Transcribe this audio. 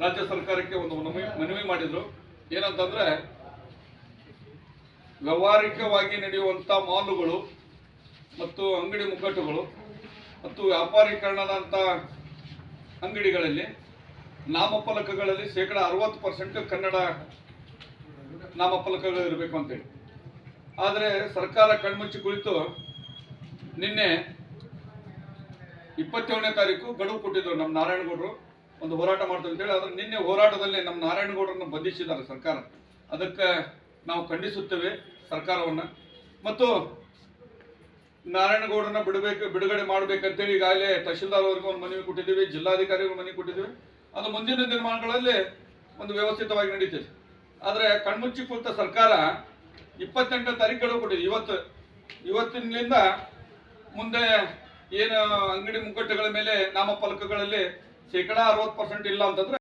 ರಾಜ್ಯ ಸರ್ಕಾರಕ್ಕೆ ಒಂದು ಮನವಿ ಮಾಡಿದ್ರು. ಏನಂತಂದ್ರೆ, ವ್ಯವಹಾರಿಕವಾಗಿ ನಡೆಯುವಂಥ ಮಾಲುಗಳು ಮತ್ತು ಅಂಗಡಿ ಮುಗ್ಗಟ್ಟುಗಳು ಮತ್ತು ವ್ಯಾಪಾರೀಕರಣದಂಥ ಅಂಗಡಿಗಳಲ್ಲಿ ನಾಮಫಲಕಗಳಲ್ಲಿ ಶೇಕಡ ಅರವತ್ತು ಪರ್ಸೆಂಟ್ ಕನ್ನಡ ನಾಮಫಲಕಗಳು ಇರಬೇಕು ಅಂತೇಳಿ. ಆದರೆ ಸರ್ಕಾರ ಕಣ್ಮುಚ್ಚಿ ಕುಳಿತು ನಿನ್ನೆ ಇಪ್ಪತ್ತೇಳನೇ ತಾರೀಕು ಗಡುವು ಕೊಟ್ಟಿದ್ರು ನಮ್ಮ ನಾರಾಯಣಗೌಡರು. ಒಂದು ಹೋರಾಟ ಮಾಡ್ತೇವೆ ಅಂತೇಳಿ ಆದರೆ ನಿನ್ನೆ ಹೋರಾಟದಲ್ಲಿ ನಮ್ಮ ನಾರಾಯಣಗೌಡರನ್ನು ಬಂಧಿಸಿದ್ದಾರೆ ಸರ್ಕಾರ. ಅದಕ್ಕೆ ನಾವು ಖಂಡಿಸುತ್ತೇವೆ ಸರ್ಕಾರವನ್ನು. ಮತ್ತು ನಾರಾಯಣಗೌಡರನ್ನ ಬಿಡಬೇಕು, ಬಿಡುಗಡೆ ಮಾಡಬೇಕಂತೇಳಿ ಈಗಾಗಲೇ ತಹಶೀಲ್ದಾರ್ ಅವರಿಗೆ ಒಂದು ಮನವಿ ಕೊಟ್ಟಿದ್ದೀವಿ ಜಿಲ್ಲಾಧಿಕಾರಿಗಳು ಮನವಿ ಕೊಟ್ಟಿದ್ದೀವಿ. ಅದು ಮುಂದಿನ ದಿನಮಾನಗಳಲ್ಲಿ ಒಂದು ವ್ಯವಸ್ಥಿತವಾಗಿ ನಡೀತದೆ. ಆದರೆ ಕಣ್ಮುಚ್ಚಿ ಕುಳಿತ ಸರ್ಕಾರ ಇಪ್ಪತ್ತೆಂಟನೇ ತಾರೀಕು ಗಡುವು ಕೊಟ್ಟಿದೆ. ಇವತ್ತು, ಇವತ್ತಿನಿಂದ ಮುಂದೆ ಏನು ಅಂಗಡಿ ಮುಂಗಟ್ಟುಗಳ ಮೇಲೆ ನಾಮಫಲಕಗಳಲ್ಲಿ ಶೇಕಡಾ ಅರವತ್ತು ಪರ್ಸೆಂಟ್ ಇಲ್ಲ ಅಂತಂದ್ರೆ